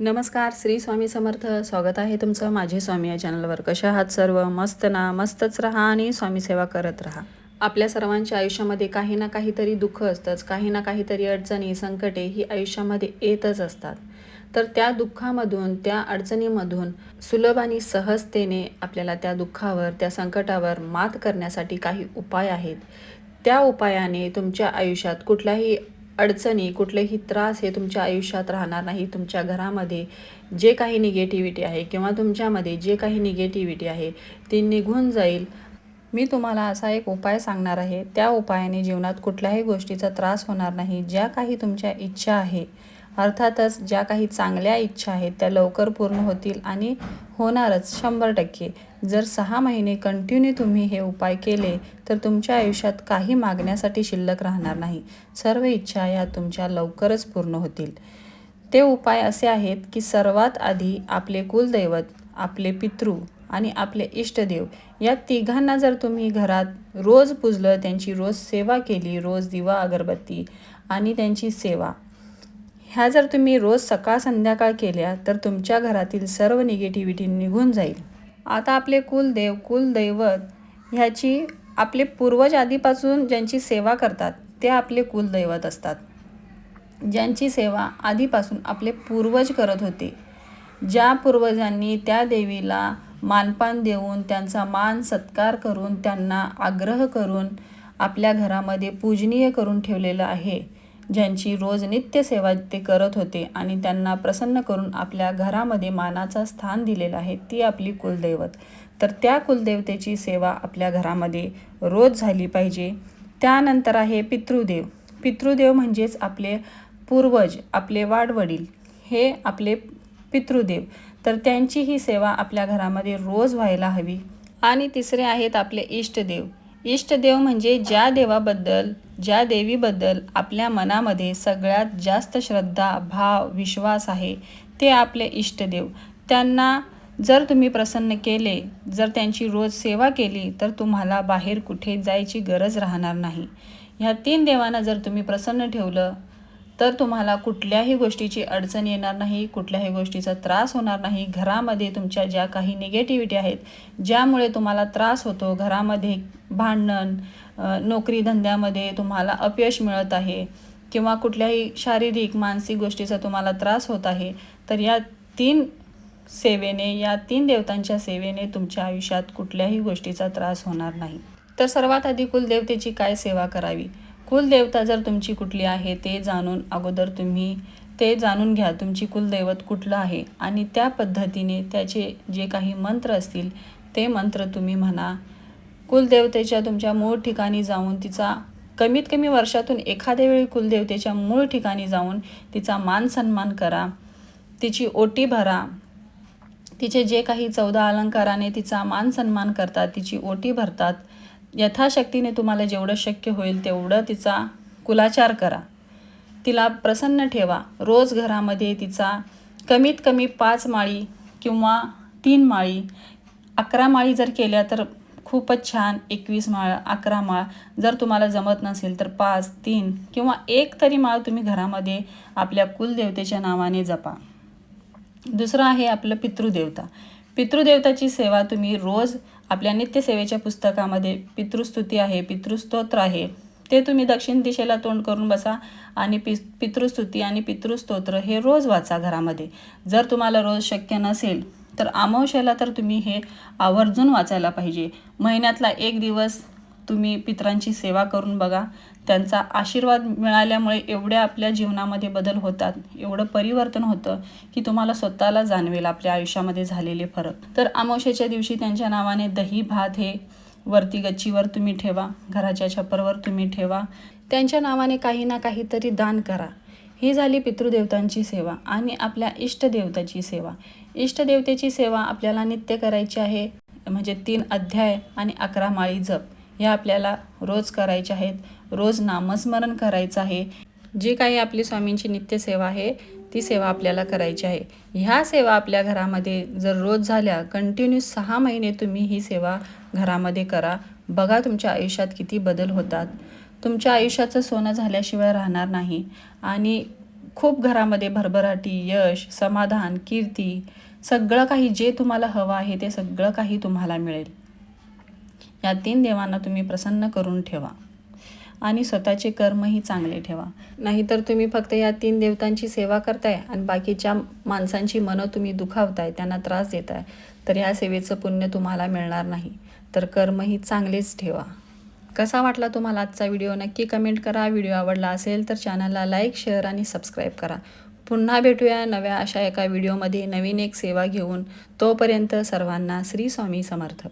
नमस्कार श्री स्वामी समर्थ. स्वागत आहे तुमचं माझे स्वामी या चॅनलवर. कशा आहात सर्व? मस्त ना? मस्तच राहा आणि स्वामी सेवा करत राहा. आपल्या सर्वांच्या आयुष्यामध्ये काही ना काहीतरी दुःख असतंच. काही ना काहीतरी अडचणी संकटे ही आयुष्यामध्ये येतच असतात. तर त्या दुःखामधून त्या अडचणीमधून सुलभ आणि सहजतेने आपल्याला त्या दुःखावर त्या संकटावर मात करण्यासाठी काही उपाय आहेत. त्या उपायाने तुमच्या आयुष्यात कुठलाही अडचणी कुठलेही त्रास हे तुमच्या आयुष्यात राहणार नाही. तुमच्या घरामध्ये जे काही निगेटिव्हिटी आहे किंवा तुमच्यामध्ये जे काही निगेटिव्हिटी आहे ती निघून जाईल. मी तुम्हाला असा एक उपाय सांगणार आहे. त्या उपायाने जीवनात कुठल्याही गोष्टीचा त्रास होणार नाही. ज्या काही तुमच्या इच्छा आहे अर्थातच ज्या काही चांगल्या इच्छा आहेत त्या लवकर पूर्ण होतील आणि होणारच शंभर टक्के. जर सहा महिने कंटिन्यू तुम्ही हे उपाय केले तर तुमच्या आयुष्यात काही मागण्यासाठी शिल्लक राहणार नाही. सर्व इच्छा या तुमच्या लवकरच पूर्ण होतील. ते उपाय असे आहेत की सर्वात आधी आपले कुलदैवत आपले पितृ आणि आपले इष्टदेव या तिघांना जर तुम्ही घरात रोज पुजलं त्यांची रोज सेवा केली रोज दिवा अगरबत्ती आणि त्यांची सेवा ह्या जर तुम्ही रोज सकाळ संध्याकाळ केल्या तर तुमच्या घरातील सर्व निगेटिव्हिटी निघून जाईल. आता आपले कुलदेव कुलदैवत ह्याची आपले पूर्वज आधीपासून ज्यांची सेवा करतात ते आपले कुलदैवत असतात. ज्यांची सेवा आधीपासून आपले पूर्वज करत होते. ज्या पूर्वजांनी त्या देवीला मानपान देऊन त्यांचा मान सत्कार करून त्यांना आग्रह करून आपल्या घरामध्ये पूजनीय करून ठेवलेलं आहे ज्यांची रोज नित्यसेवा ते करत होते आणि त्यांना प्रसन्न करून आपल्या घरामध्ये मानाचा स्थान दिलेला आहे ती आपली कुलदैवत. तर त्या कुलदेवतेची सेवा आपल्या घरामध्ये रोज झाली पाहिजे. त्यानंतर आहे पितृदेव. पितृदेव म्हणजेच आपले पूर्वज आपले वाडवडील. हे आपले पितृदेव. तर त्यांची ही सेवा आपल्या घरामध्ये रोज व्हायला हवी. आणि तिसरे आहेत आपले इष्टदेव. इष्टदेव म्हणजे ज्या देवाबद्दल ज्या देवीबद्दल आपल्या मनामध्ये सगळ्यात जास्त श्रद्धा भाव विश्वास आहे ते आपले इष्टदेव. त्यांना जर तुम्ही प्रसन्न केले जर त्यांची रोज सेवा केली तर तुम्हाला बाहेर कुठे जायची गरज राहणार नाही. ह्या तीन देवांना जर तुम्ही प्रसन्न ठेवलं तर तुम्हाला कुठल्याही गोष्टीची अडचण येणार नाही कुठल्याही गोष्टीचा त्रास होणार नाही. घरामध्ये तुमच्या ज्या काही निगेटिव्हिटी आहेत ज्यामुळे तुम्हाला त्रास होतो घरामध्ये भांडण नोकरी धंद्यामध्ये तुम्हाला अपयश मिळत आहे किंवा कुठल्याही शारीरिक मानसिक गोष्टीचा तुम्हाला त्रास होत आहे तर या तीन सेवेने या तीन देवतांच्या सेवेने तुमच्या आयुष्यात कुठल्याही गोष्टीचा त्रास होणार नाही. तर सर्वात आधी कुलदेवतेची काय सेवा करावी? कुलदेवता जर तुमची कुठली आहे ते जाणून अगोदर तुम्ही ते जाणून घ्या तुमची कुलदैवत कुठलं आहे. आणि त्या पद्धतीने त्याचे जे काही मंत्र असतील ते मंत्र तुम्ही म्हणा. कुलदेवतेच्या तुमच्या मूळ ठिकाणी जाऊन तिचा कमीत कमी वर्षातून एखाद्या वेळी कुलदेवतेच्या मूळ ठिकाणी जाऊन तिचा मान सन्मान करा. तिची ओटी भरा. तिचे जे काही चौदा अलंकाराने तिचा मान सन्मान करतात तिची ओटी भरतात. यथाशक्तीने तुम्हाला जेवढं शक्य होईल तेवढं तिचा कुलाचार करा. तिला प्रसन्न ठेवा. रोज घरामध्ये तिचा कमीत कमी पाच माळी किंवा तीन माळी अकरा माळी जर केल्या तर खूपच छान. एकवीस माळ अकरा माळ जर तुम्हाला जमत नसेल तर पाच तीन किंवा एक तरी माळ तुम्ही घरामध्ये आपल्या कुलदेवतेच्या नावाने जपा. दुसरं आहे आपलं पितृदेवता. पितृदेवताची सेवा तुम्ही रोज आपल्या नित्यसेवेच्या पुस्तकामध्ये पितृस्तुती आहे पितृस्तोत्र आहे. ते तुम्ही दक्षिण दिशेला तोंड करून बसा आणि पि पितृस्तुती आणि पितृस्तोत्र हे रोज वाचा घरामध्ये. जर तुम्हाला रोज शक्य नसेल तर अमावश्याला तर तुम्ही हे आवर्जून वाचायला पाहिजे. महिन्यातला एक दिवस तुम्ही पितरांची सेवा करून बघा. त्यांचा आशीर्वाद मिळाल्यामुळे एवढ्या आपल्या जीवनामध्ये बदल होतात. एवढं परिवर्तन होतं की तुम्हाला स्वतःला जाणवेल आपल्या आयुष्यामध्ये झालेले फरक. तर अमावश्याच्या दिवशी त्यांच्या नावाने दही भात हे वरती गच्चीवर तुम्ही ठेवा. घराच्या छप्परवर तुम्ही ठेवा. त्यांच्या नावाने काही ना काहीतरी दान करा. ही झाली पितृदेवतांची सेवा आणि आपल्या इष्टदेवताची सेवा. इष्टदेवतेची सेवा आपल्याला नित्य करायची आहे. म्हणजे तीन अध्याय आणि अकरा माळी जप. ह्या आपल्याला रोज करायच्या आहेत. रोज नामस्मरण करायचं आहे. जी काही आपली स्वामींची नित्यसेवा आहे ती सेवा आपल्याला करायची आहे. ह्या सेवा आपल्या घरामध्ये जर रोज झाल्या कंटिन्यू सहा महिने तुम्ही ही सेवा घरामध्ये करा. बघा तुमच्या आयुष्यात किती बदल होतात. तुमच्या आयुष्याचं सोनं झाल्याशिवाय राहणार नाही. आणि खूप घरामध्ये भरभराटी यश समाधान कीर्ती सगळं काही जे तुम्हाला हवं आहे ते सगळं काही तुम्हाला मिळेल. या तीन देवांना तुम्ही प्रसन्न करून ठेवा. आणि स्वतःचे कर्मही चांगले ठेवा. नाहीतर तुम्ही फक्त या तीन देवतांची सेवा करताय आणि बाकीच्या माणसांची मनं तुम्ही दुखावताय त्यांना त्रास देताय तर ह्या सेवेचं पुण्य तुम्हाला मिळणार नाही. तर कर्मही चांगलेच ठेवा. कसा वाटला तुम्हाला आजचा व्हिडिओ? नक्की कमेंट करा. व्हिडिओ आवडला असेल तर चॅनलला लाईक शेअर आणि सबस्क्राईब करा. पुन्हा भेटूया नव्या अशा एका व्हिडिओमध्ये नवीन एक सेवा घेऊन. तोपर्यंत सर्वांना श्री स्वामी समर्थ.